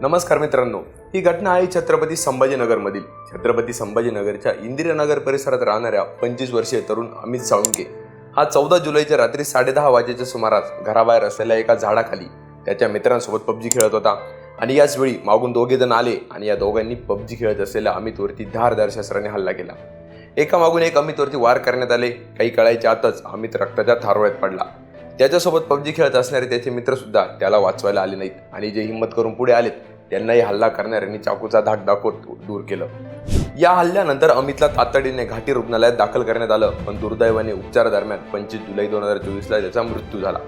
नमस्कार मित्रांनो ही घटना आहे छत्रपती संभाजीनगरमधील. छत्रपती संभाजीनगरच्या इंदिरानगर परिसरात राहणाऱ्या पंचवीस वर्षीय तरुण अमित साळुंके हा चौदा जुलैच्या रात्री साडेदहा वाजेच्या सुमारास घराबाहेर असलेल्या एका झाडाखाली त्याच्या मित्रांसोबत पबजी खेळत होता. आणि याच वेळी मागून दोघे जण आले आणि या दोघांनी पबजी खेळत असलेल्या अमितवरती धारदार शस्त्राने हल्ला केला. एका मागून एक अमितवरती वार करण्यात आले. काही कळायच्या आतच अमित रक्ताच्या थारोळ्यात पडला. त्याच्यासोबत पबजी खेळत असणारे त्याचे मित्रसुद्धा त्याला वाचवायला आले नाहीत. आणि जे हिंमत करून पुढे आलेत त्यांनाही हल्ला करणाऱ्यांनी चाकूचा धाक दाखवत दूर केलं. या हल्ल्यानंतर अमितला तातडीने घाटी रुग्णालयात दाखल करण्यात आलं पण दुर्दैवाने उपचारादरम्यान पंचवीस जुलै दोन हजार चोवीसला त्याचा मृत्यू झाला.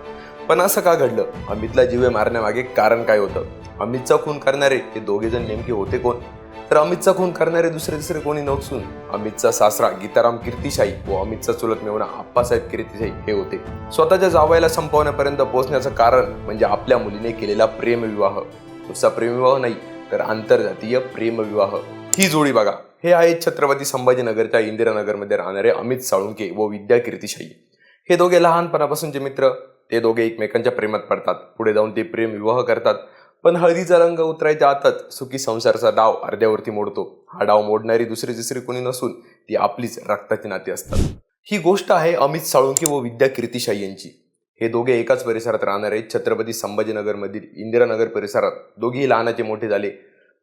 पण असं का घडलं? अमितला जीवे मारण्यामागे कारण काय होतं? अमितचा खून करणारे हे दोघे जण नेमके होते कोण? तर अमितचा खून करणारे दुसरे दुसरे कोणी नसून अमितचा सासरा गीताराम कीर्तिशाही व अमितचा चुलत मेवणा आप्पासाहेब कीर्तिशाही हे होते. स्वतःच्या जावयाला संपवण्यापर्यंत पोहोचण्याचं कारण म्हणजे आपल्या मुलीने केलेला प्रेमविवाह. नुसता प्रेमविवाह नाही तर आंतरजातीय प्रेमविवाह. ही जोडी बघा. हे आहेत छत्रपती संभाजीनगरच्या इंदिरानगरमध्ये राहणारे अमित साळुंके व विद्या कीर्तिशाही. हे दोघे लहानपणापासूनचे मित्र. ते दोघे एकमेकांच्या प्रेमात पडतात. पुढे जाऊन ते प्रेम विवाह करतात. पण हळदीचा रंग उतरायच्या आतच सुखी संसाराचा डाव अर्ध्यावरती मोडतो. हा डाव मोडणारी दुसरी तिसरी कोणी नसून ती आपलीच रक्ताची नाती असतात. ही गोष्ट आहे अमित साळुंके व विद्या कीर्तिशाही यांची. हे दोघे एकाच परिसरात राहणारे छत्रपती संभाजीनगरमधील इंदिरानगर परिसरात दोघेही लहानाचे मोठे झाले.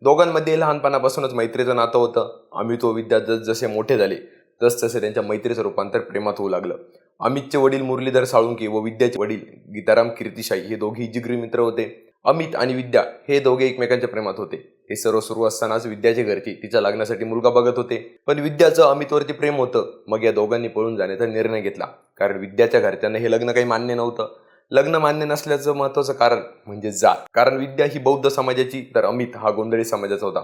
दोघांमध्ये लहानपणापासूनच मैत्रीचं नातं होतं. अमित व विद्या जसजसे मोठे झाले तसतसे त्यांच्या मैत्रीचं रूपांतर प्रेमात होऊ लागलं. अमितचे वडील मुरलीधर साळुंके व विद्याचे वडील गीताराम कीर्तिशाही हे दोघेही जिगरी मित्र होते. अमित आणि विद्या हे दोघे एकमेकांच्या प्रेमात होते. हे सर्व सुरू असतानाच विद्याचे घरची तिच्या लग्नासाठी मुलगा बघत होते. पण विद्याचं अमितवरती प्रेम होतं. मग या दोघांनी पळून जाण्याचा निर्णय घेतला. कारण विद्याच्या घरच्यांना हे लग्न काही मान्य नव्हतं. लग्न मान्य नसल्याचं महत्वाचं कारण म्हणजे जात. कारण विद्या ही बौद्ध समाजाची तर अमित हा गोंधळी समाजाचा होता.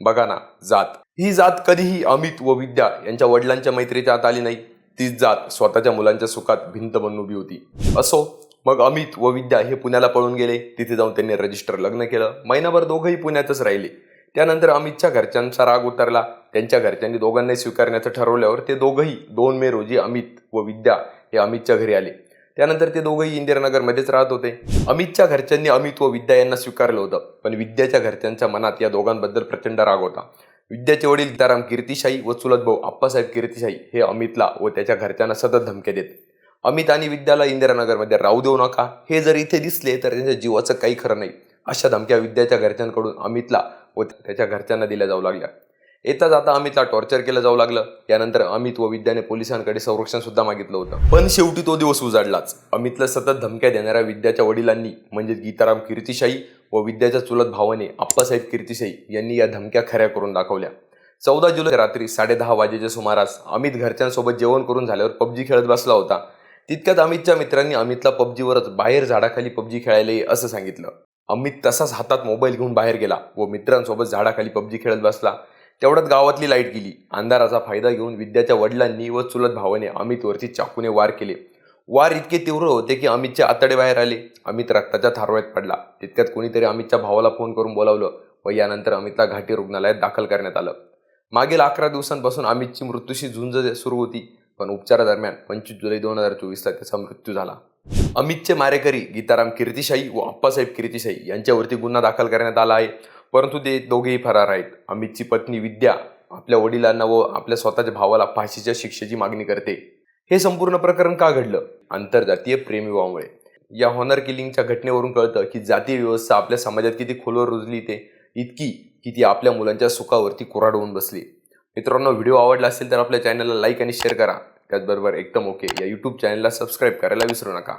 बघा ना जात. ही जात कधीही अमित व विद्या यांच्या वडिलांच्या मैत्रीच्या आत आली नाही. तीच जात स्वतःच्या मुलांच्या सुखात भिंत बनून उभी होती. असो मग अमित व विद्या हे पुण्याला पळून गेले. तिथे जाऊन त्यांनी रजिस्टर लग्न केलं. महिनाभर दोघंही पुण्यातच राहिले. त्यानंतर अमितच्या घरच्यांचा राग उतरला. त्यांच्या घरच्यांनी दोघांनाही स्वीकारण्याचं ठरवल्यावर ते दोघंही दोन मे रोजी अमित व विद्या हे अमितच्या घरी आले. त्यानंतर ते दोघंही इंदिरानगरमध्येच राहत होते. अमितच्या घरच्यांनी अमित व विद्या यांना स्वीकारलं होतं. पण विद्याच्या घरच्यांच्या मनात या दोघांबद्दल प्रचंड राग होता. विद्याचे वडील गीताराम कीर्तिशाही व चुलत भाऊ आप्पासाहेब कीर्तिशाही हे अमितला व त्याच्या घरच्यांना सतत धमके देत. अमित आणि विद्याला इंदिरानगरमध्ये राहू देऊ नका. हे जर इथे दिसले तर त्यांच्या जीवाचं काही खरं नाही. अशा धमक्या विद्याच्या घरच्यांकडून अमितला व त्याच्या घरच्यांना दिल्या जाऊ लागल्या. येता जाता अमितला टॉर्चर केलं जाऊ लागलं. यानंतर अमित व विद्याने पोलिसांकडे संरक्षण सुद्धा मागितलं होतं. पण शेवटी तो दिवस उजाडलाच. अमितला सतत धमक्या देणाऱ्या विद्याच्या वडिलांनी म्हणजे गीताराम कीर्तिशाही व विद्याच्या चुलत भावाने आप्पासाहेब कीर्तिशाही यांनी या धमक्या खऱ्या करून दाखवल्या. चौदा जुलै रात्री साडेदहा वाजेच्या सुमारास अमित घरच्यांसोबत जेवण करून झाल्यावर पबजी खेळत बसला होता. तितक्यात अमितच्या मित्रांनी अमितला पबजीवरच बाहेर झाडाखाली पबजी खेळायला ये असं सांगितलं. अमित तसाच हातात मोबाईल घेऊन बाहेर गेला व मित्रांसोबत झाडाखाली पबजी खेळत बसला. तेवढ्यात गावातली लाइट गेली. अंधाराचा फायदा घेऊन विद्याच्या वडिलांनी व चुलत भावाने अमितवरती चाकूने वार केले. वार इतके तीव्र होते की अमितचे आतडे बाहेर आले. अमित रक्ताच्या थारोळ्यात पडला. तितक्यात कोणीतरी अमितच्या भावाला फोन करून बोलावलं व यानंतर अमितला घाटी रुग्णालयात दाखल करण्यात आलं. मागील अकरा दिवसांपासून अमितची मृत्यूशी झुंज सुरू होती. पण उपचारादरम्यान पंचवीस जुलै दोन हजार चोवीसला त्याचा मृत्यू झाला. अमितचे मारेकरी गीताराम कीर्तिशाही व आप्पासाहेब कीर्तिशाही यांच्यावरती गुन्हा दाखल करण्यात आला आहे. परंतु ते दोघेही फरार आहेत. अमितची पत्नी विद्या आपल्या वडिलांना व आपल्या स्वतःच्या भावाला फाशीच्या शिक्षेची मागणी करते. हे संपूर्ण प्रकरण का घडलं? आंतरजातीय प्रेमविवाहामुळे या हॉनर किलिंगच्या घटनेवरून कळतं की जातीय व्यवस्था आपल्या समाजात किती खोलवर रुजली ते इतकी की ती आपल्या मुलांच्या सुखावरती कुऱ्हाड होऊन बसली. मित्रांनो व्हिडिओ आवडला असेल तर आपल्या चॅनलला लाईक आणि शेअर करा. त्याचबरोबर एकदम ओके या यूट्यूब चॅनलला सबस्क्राईब करायला विसरू नका.